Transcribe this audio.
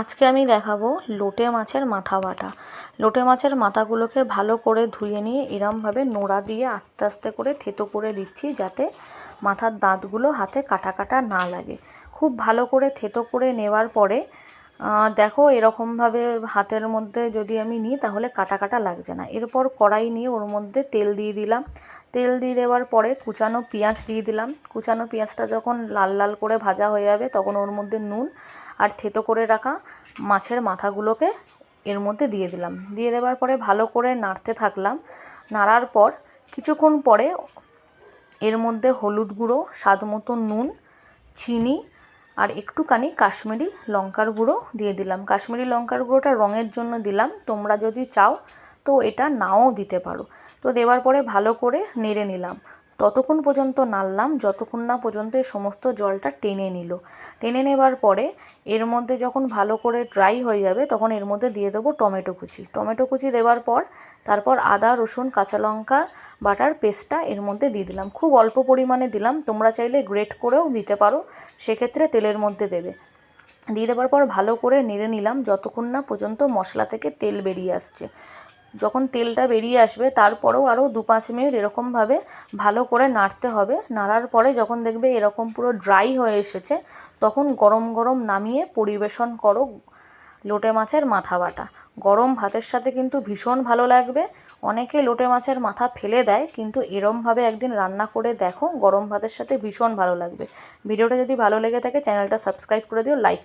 আজকে আমি দেখাবো লোটে মাছের মাথা বাটা। লোটে মাছের মাথাগুলোকে ভালো করে ধুয়ে নিয়ে এরমভাবে নোড়া দিয়ে আস্তে আস্তে করে থেতো করে দিচ্ছি যাতে মাথার দাঁতগুলো হাতে কাটা কাটা না লাগে। খুব ভালো করে থেতো করে নেওয়ার পরে দেখো এরকমভাবে হাতের মধ্যে যদি আমি নিই তাহলে কাটা কাটা লাগছে না। এরপর কড়াই নিয়ে ওর মধ্যে তেল দিয়ে দিলাম। তেল দিয়ে দেওয়ার পরে কুচানো পেঁয়াজ দিয়ে দিলাম। কুচানো পেঁয়াজটা যখন লাল লাল করে ভাজা হয়ে যাবে তখন ওর মধ্যে নুন আর থেতো করে রাখা মাছের মাথাগুলোকে এর মধ্যে দিয়ে দিলাম। দিয়ে দেওয়ার পরে ভালো করে নাড়তে থাকলাম। নাড়ার পর কিছুক্ষণ পরে এর মধ্যে হলুদ গুঁড়ো, স্বাদ মতো নুন, চিনি আর একটুখানি কাশ্মীরি লঙ্কার গুঁড়ো দিয়ে দিলাম। কাশ্মীরি লঙ্কার গুঁড়োটা রঙের জন্য দিলাম। তোমরা যদি চাও তো এটা নাও দিতে পারো। তো দেওয়ার পরে ভালো করে নেড়ে নিলাম। ততক্ষণ পর্যন্ত নাড়লাম, যতক্ষণ না পর্যন্ত এই সমস্ত জলটা টেনে নিল। টেনে নেবার পরে এর মধ্যে যখন ভালো করে ড্রাই হয়ে যাবে, তখন এর মধ্যে দিয়ে দেবো টমেটো কুচি। টমেটো কুচি দেওয়ার পর তারপর আদা, রসুন, কাঁচা লঙ্কা, বাটার পেস্টটা এর মধ্যে দিয়ে দিলাম। খুব অল্প পরিমাণে দিলাম, তোমরা চাইলে গ্রেট করেও দিতে পারো, সেক্ষেত্রে তেলের মধ্যে দেবে। দিয়ে দেওয়ার পর ভালো করে নেড়ে নিলাম, যতক্ষণ না পর্যন্ত মশলা থেকে তেল বেরিয়ে আসছে। যখন তেলটা বেরিয়ে আসবে, তারপরেও আরও দু পাঁচ মিনিট এরকমভাবে ভালো করে নাড়তে হবে। নাড়ার পরে যখন দেখবে এরকম পুরো ড্রাই হয়ে এসেছে, তখন গরম গরম নামিয়ে পরিবেশন করো লোটে মাছের মাথা বাটা। গরম ভাতের সাথে কিন্তু ভীষণ ভালো লাগবে। অনেকে লোটে মাছের মাথা ফেলে দেয়, কিন্তু এরমভাবে একদিন রান্না করে দেখো, গরম ভাতের সাথে ভীষণ ভালো লাগবে। ভিডিওটা যদি ভালো লেগে থাকে, চ্যানেলটা সাবস্ক্রাইব করে দিও লাইক